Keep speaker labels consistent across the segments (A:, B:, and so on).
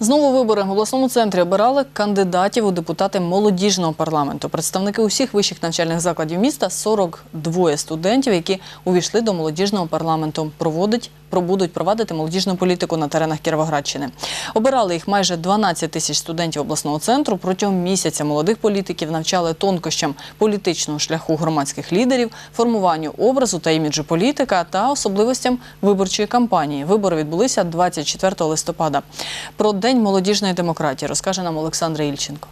A: Знову вибори в обласному центрі обирали кандидатів у депутати молодіжного парламенту. Представники усіх вищих навчальних закладів міста 42 студентів, які увійшли до молодіжного парламенту, проводить пробудуть провадити молодіжну політику на теренах Кіровоградщини. Обирали їх майже 12 тисяч студентів обласного центру. Протягом місяця молодих політиків навчали тонкощам політичного шляху громадських лідерів, формуванню образу та іміджу політика та особливостям виборчої кампанії. Вибори відбулися 24 листопада. Про День молодіжної демократії розкаже нам Олександр Ільченко.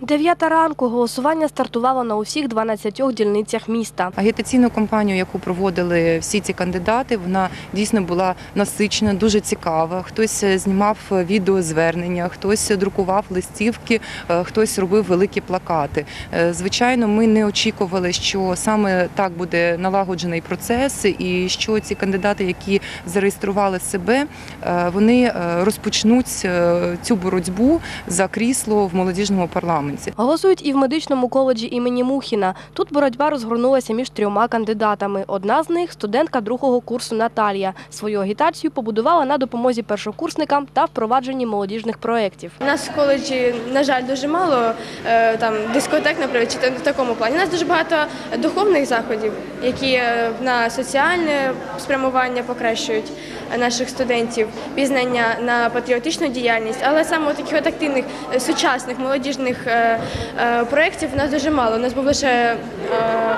B: Дев'ята ранку голосування стартувало на усіх 12 дільницях міста.
C: Агітаційну кампанію, яку проводили всі ці кандидати, вона дійсно була насичена, дуже цікава. Хтось е, знімав відеозвернення, хтось друкував листівки, е, хтось робив великі плакати. Е, Звичайно, ми не очікували, що саме так буде налагоджений процес, і що ці кандидати, які зареєстрували себе, вони розпочнуть цю боротьбу за крісло в молодіжному парламенті.
B: Голосують і в медичному коледжі імені Мухіна. Тут боротьба розгорнулася між трьома кандидатами. Одна з них студентка другого курсу Наталія. Свою агітацію побудувала на допомозі першокурсникам та впровадженні молодіжних проєктів.
D: Нас в коледжі, на жаль, дуже мало е, там дискотек, наприклад, чи в такому плані. У нас дуже багато духовних заходів, які е, на соціальне спрямування покращують наших студентів, пізнання на патріотичну діяльність, але саме таких активних е, сучасних молодіжних проєктів у нас дуже мало. У нас був лише е,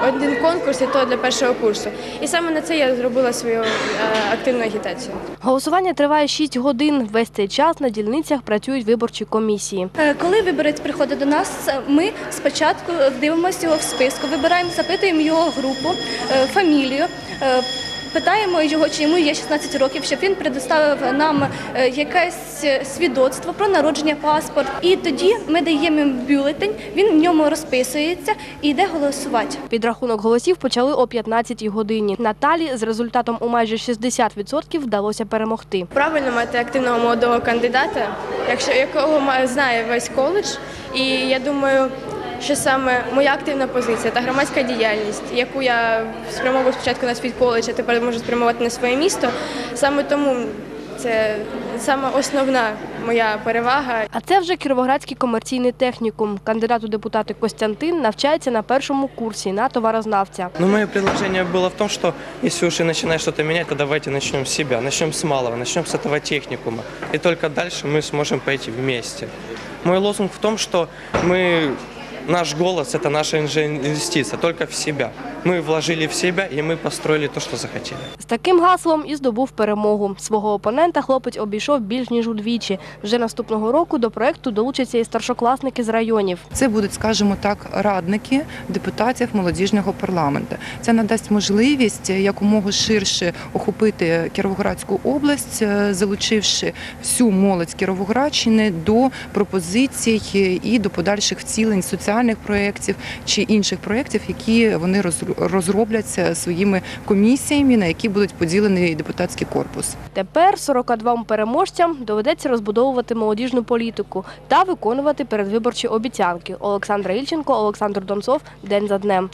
D: один конкурс, і то для першого курсу. І саме на це я зробила свою е, активну агітацію.
B: Голосування триває 6 годин. Весь цей час на дільницях працюють виборчі комісії.
E: Е, Коли виборець приходить до нас, ми спочатку дивимося його в списку, вибираємо, запитуємо його групу, е, фамілію. Е, Питаємо його, чи йому є 16 років, щоб він предоставив нам е, якесь свідоцтво про народження, паспорт. І тоді ми даємо йому бюлетень, він в ньому розписується і йде голосувати.
B: Підрахунок голосів почали о 15-й годині. Наталі з результатом у майже 60% вдалося перемогти.
D: Правильно мати активного молодого кандидата, якщо якого знає весь коледж. І я думаю, що саме моя активна позиція та громадська діяльність, яку я спрямовував спочатку на свій коледж, а тепер можу спрямувати на своє місто. Саме тому це саме основна моя перевага.
B: А це вже Кіровоградський комерційний технікум. Кандидат у депутати Костянтин навчається на першому курсі на товарознавця.
F: Но мое предложение было в том, что если уж и начинаешь что-то менять, то давайте начнем с себя, начнем с малого, начнем с этого техникума. И только дальше мы сможем пойти вместе. Мой лозунг в том, что мы, наш голос – это наша инвестиция, только в себя. Мы вложили в себя, и мы построили то, что захотели.
B: З таким гаслом і здобув перемогу. Свого опонента хлопець обійшов більш ніж удвічі. Вже наступного року до проекту долучаться і старшокласники з районів.
C: Це будуть, скажімо так, радники депутатів молодіжного парламенту. Це надасть можливість якомога ширше охопити Кіровоградську область, е, залучивши всю молодь Кіровоградщини до пропозицій і до подальших вцілень соціальних проєктів чи інших проєктів, які вони розру- розробляться своїми комісіями, на які будуть поділений депутатський корпус.
B: Тепер 42 переможцям доведеться розбудовувати молодіжну політику та виконувати передвиборчі обіцянки. Олександра Ільченко, Олександр Донцов. День за днем.